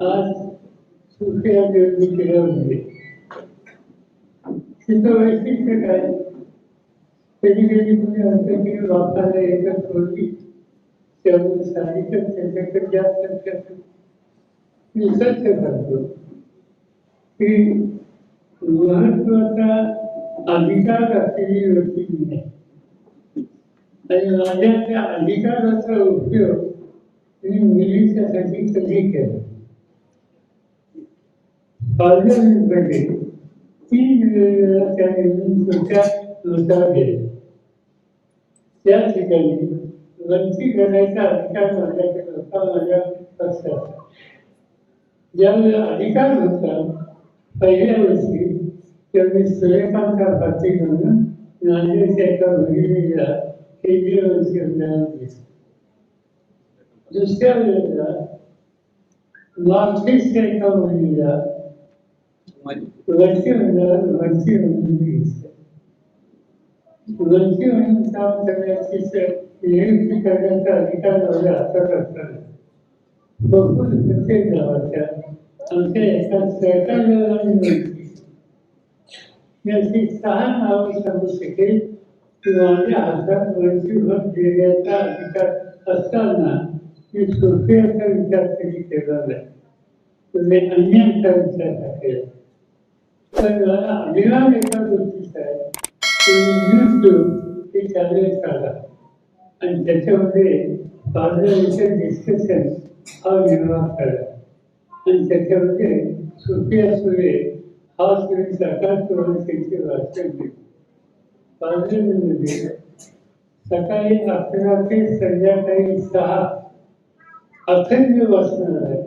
आज सुफिया निर्मिती केल्यामुळे तिथं वैशिष्ट्य काय? कधी कधी तुम्ही असं वापरायला एकच होती त्यामुळे सांगितलं त्याच्याकडे जास्त जास्त निसर्ग करतो की महत्त्वाचा अधिकार असलेली व्यक्ती नाही. आणि माझ्या त्या अधिकाराचा उपयोग मी मुलीच्यासाठी कधी केला? तीन वेळेला त्याने तुमच्या नुसार गेले त्या ठिकाणी वंचित करायचा अधिकार माझ्याकडे होता माझ्या पक्षाचा ज्यावेळेला अधिकार होता पहिल्या वर्षी त्यावेळी सूर्यकांतचा पाठी म्हणून नांदेडच्या एका मुलीला केंद्रीय घेतलं वरची म्हणून काम करण्याची नियुक्ती करण्याचा अधिकार माझ्या हातात असताना भरपूर प्रत्येक गावाच्या आमच्या एका नियुक्ती मी अशी सहा नावं सांगू शकेल की माझ्या हातात वरची भर देण्याचा अधिकार असताना मी सोफियाचा विचार कधी केला नाही तुम्ही अन्यांचा विचार केला तर मला अभिमान एका गोष्टीचा आहे की मृत्यू हे चालेल काढा आणि त्याच्यामध्ये पार्लमेंटचे डिस्कशन हा निर्माण करा आणि त्याच्यामध्ये सुप्रिया सुरे हा सुरे सरकार करून त्यांचे भाषण दिले सकाळी अकरा ते संध्याकाळी सहा अखंड वाचणार आहे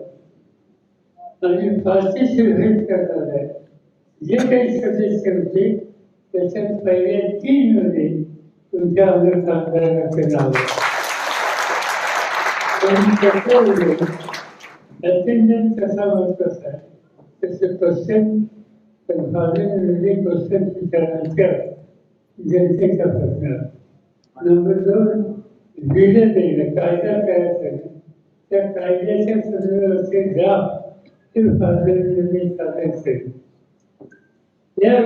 आणि पाचशे भेट करणार आहे जे काही सदस्य होते त्याच्यात पहिल्या तीन मध्ये तुमच्या अंगर कामगारांचे नाव. पण त्याच्यामध्ये अटेंडन्स कसा महत्वाचा आहे त्याचे क्वेश्चन क्वेश्चन विचारण्याच्या जनतेचा प्रश्न नंबर दोन बिलं देणं कायदा तयार करणं त्या कायद्याच्या संदर्भाचे ड्राफ्ट 2008 साधायचे या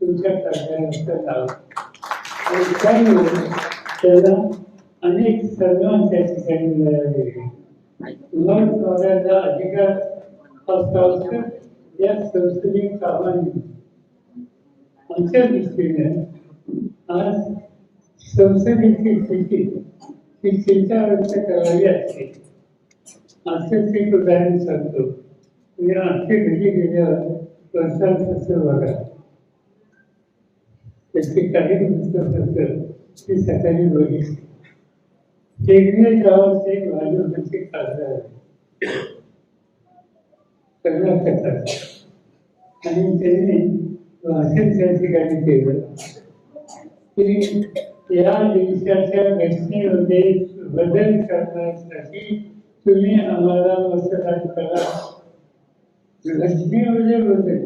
तुमच्या अनेक सन्मान अधिकार या संसदीय कामांनी आमच्या दृष्टीने आज संसदेची स्थिती ही चिंता व्यक्त करावी असते असंच एक उदाहरण सांगतो मी आमच्या घरी गेल्यावर वर्षांपासून बघा त्याची काही पुस्तकं ती सकाळी बघितली केंद्रीय गावाचे भाजपचे खासदार आहे. आणि त्यांनी त्या ठिकाणी केलं की या देशाच्या घटनेमध्ये बदल करण्यासाठी तुम्ही आम्हाला मतदान करा घटनेमध्ये बदल